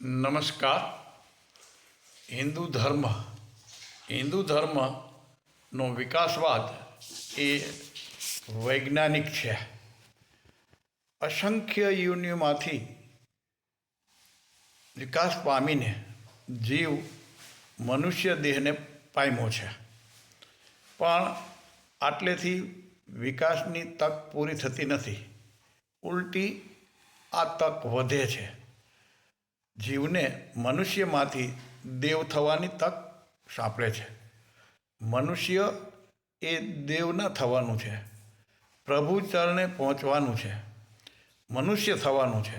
નમસ્કાર. હિન્દુ ધર્મ, હિન્દુ ધર્મનો વિકાસવાદ એ વૈજ્ઞાનિક છે. અસંખ્ય યુનિમાંથી વિકાસ પામીને જીવ મનુષ્ય દેહને પામ્યો છે. પણ આટલેથી વિકાસની તક પૂરી થતી નથી. ઉલટી આ તક વધે છે. જીવને મનુષ્યમાંથી દેવ થવાની તક સાંપડે છે. મનુષ્ય એ દેવના થવાનું છે. પ્રભુ ચરણે પહોંચવાનું છે. મનુષ્ય થવાનું છે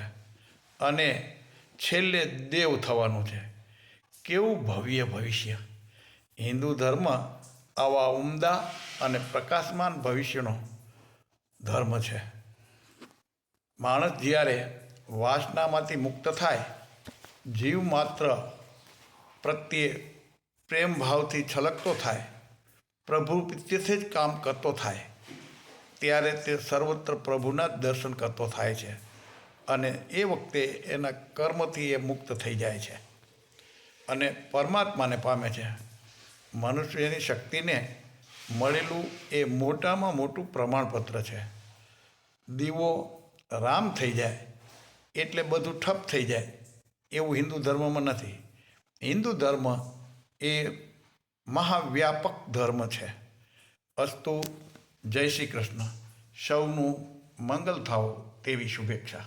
અને છેલ્લે દેવ થવાનું છે. કેવું ભવ્ય ભવિષ્ય. હિન્દુ ધર્મ આવા ઉમદા અને પ્રકાશમાન ભવિષ્યનો ધર્મ છે. માણસ જ્યારે વાસનામાંથી મુક્ત થાય જીવ માત્ર પ્રત્યે પ્રેમ ભાવથી છલકતો થાય, પ્રભુ પ્રત્યે જ કામ કરતો થાય, ત્યારે તે સર્વત્ર પ્રભુના જ દર્શન કરતો થાય છે અને એ વખતે એના કર્મથી એ મુક્ત થઈ જાય છે. અને પરમાત્માને પામે છે. મનુષ્યની શક્તિને મળેલું એ મોટામાં મોટું પ્રમાણપત્ર છે. દીવો રામ થઈ જાય, એટલે બધું ઠપ થઈ જાય એવું હિન્દુ ધર્મમાં નથી. હિન્દુ ધર્મ એ મહાવ્યાપક ધર્મ છે. અસ્તુ જય શ્રી કૃષ્ણ. સૌનું મંગલ થાવો તેવી શુભેચ્છા.